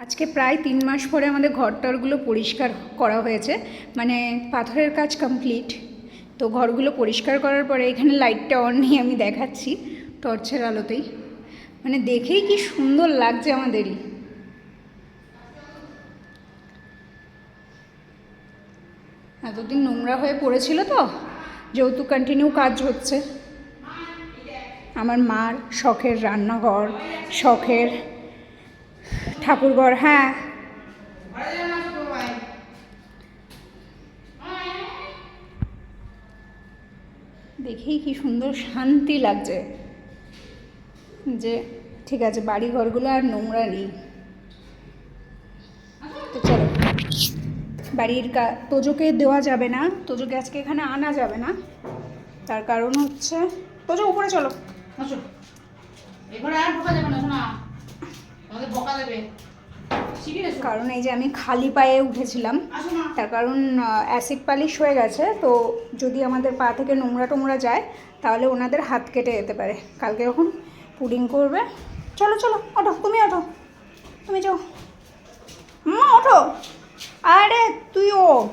আজকে প্রায় তিন মাস পরে আমাদের ঘরটরগুলো পরিষ্কার করা হয়েছে। মানে পাথরের কাজ কমপ্লিট তো ঘরগুলো পরিষ্কার করার পরে এখানে লাইটটা অন নিয়ে আমি দেখাচ্ছি টর্চের আলোতেই। মানে দেখেই কি সুন্দর লাগছে আমাদেরই। এতদিন নোংরা হয়ে পড়েছিল তো যেহেতু কন্টিনিউ কাজ হচ্ছে। আমার মার শখের রান্নাঘর, শখের ঠাকুরঘর হ্যাঁ। দেখেই কি সুন্দর শান্তি লাগছে যে ঠিক আছে বাড়ি ঘরগুলো আর নোংরা নেই। তো চলো, বাড়ির কা, তোজোকে দেওয়া যাবে না, তোজোকে আজকে এখানে আনা যাবে না। তার কারণ হচ্ছে, তোজো উপরে চলো। এবারে আর ঢোকা যাবে না এসো কারণ এই যে আমি খালি পায়ে উঠেছিলাম তার কারণ অ্যাসিড পালিশ হয়ে গেছে তো যদি আমাদের পা থেকে নোংরা টোংরা যায় তাহলে ওনাদের হাত কেটে যেতে পারে। কালকে যখন পুডিং করবে চলো চলো ওঠো তুমি ওঠো তুমি যাও। মা ওঠো। আরে তুই ওঠ।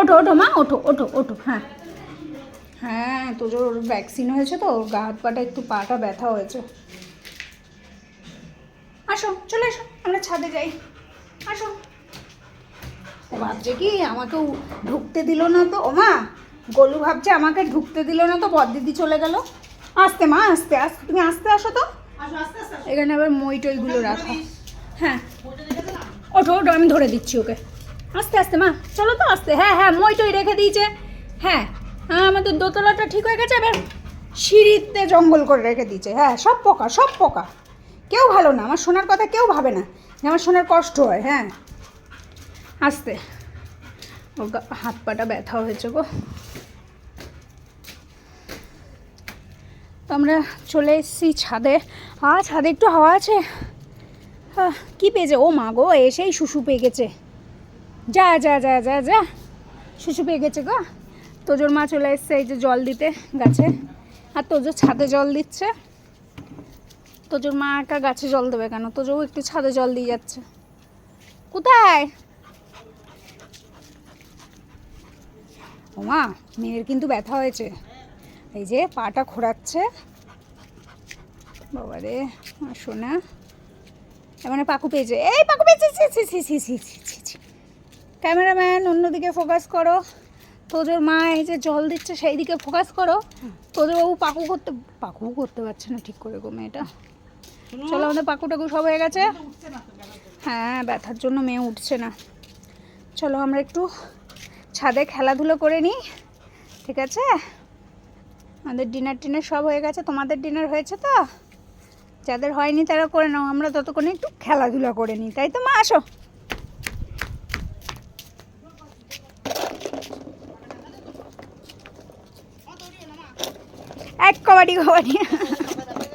ওঠো ওঠো মা ওঠো ওঠো ওঠো হ্যাঁ। হ্যাঁ তোর ওর ভ্যাকসিন হয়েছে তো ওর গা হাত পাটা একটু পাটা ব্যথা হয়েছে। আসো চলে এসো আমরা ছাদে যাই। আসো। ও ভাবছে কি আমাকে ঢুকতে দিল না তো। ও মা গোলু ভাবছে আমাকে ঢুকতে দিল না তো বদ্দিদি চলে গেল। আসতে মা আসতে আসতে তুমি আসতে আসো তো। এখানে আবার মই টইগুলো রাখা। হ্যাঁ। ওঠো ওঠো আমি ধরে দিচ্ছি ওকে। আস্তে আস্তে মা চলো তো আস্তে। হ্যাঁ হ্যাঁ মই টই রেখে দিয়েছে। হ্যাঁ হ্যাঁ আমাদের দোতলাটা ঠিক হয়ে গেছে? এবার সিঁড়িতে জঙ্গল করে রেখে দিয়েছে। হ্যাঁ সব পোকা সব পোকা। কেউ ভালো না, আমার শোনার কথা কেউ ভাবে না আমার শোনার কষ্ট হয় হ্যাঁ। আসতে। ও হাত পাটা ব্যথা হয়েছে গো। তো আমরা চলে এসেছি ছাদে। আর ছাদে একটু হাওয়া আছে? কি পেয়েছে? ও মা গো, এসেই শুশু পেয়ে গেছে। যা যা যা যা যা, শুশু পেয়ে গেছে গো। তোজোর মা চলে এসছে এই যে জল দিতে গাছে। আর তোজো ছাদে জল দিচ্ছে। তোজোর মা একা গাছে জল দেবে কেন? তোজো একটু ছাদে জল দিয়ে যাচ্ছে। কোথায়? ওমা, মেয়ের কিন্তু ব্যথা হয়েছে। এই যে পাটা খোঁড়াচ্ছে। বাবারে না মানে পাকু পেয়েছে। এই পাকু পেয়েছে ক্যামেরাম্যান, অন্যদিকে ফোকাস করো। তোজোর মা এই যে জল দিচ্ছে সেই দিকে ফোকাস করো। তোদের বাবু পাকু করতে পাকু করতে পারছে না ঠিক করে গো মেয়েটা। চলো আমাদের পাকু টাকু সব হয়ে গেছে। হ্যাঁ ব্যথার জন্য মেয়ে উঠছে না। চলো আমরা একটু ছাদে খেলাধুলো করে নিই, ঠিক আছে? আমাদের ডিনার টিনার সব হয়ে গেছে। তোমাদের ডিনার হয়েছে তো? যাদের হয়নি তারা করে নাও, আমরা ততক্ষণে একটু খেলাধুলা করে নিই, তাই তো মা? আসো। এক কবাডি কবাডি।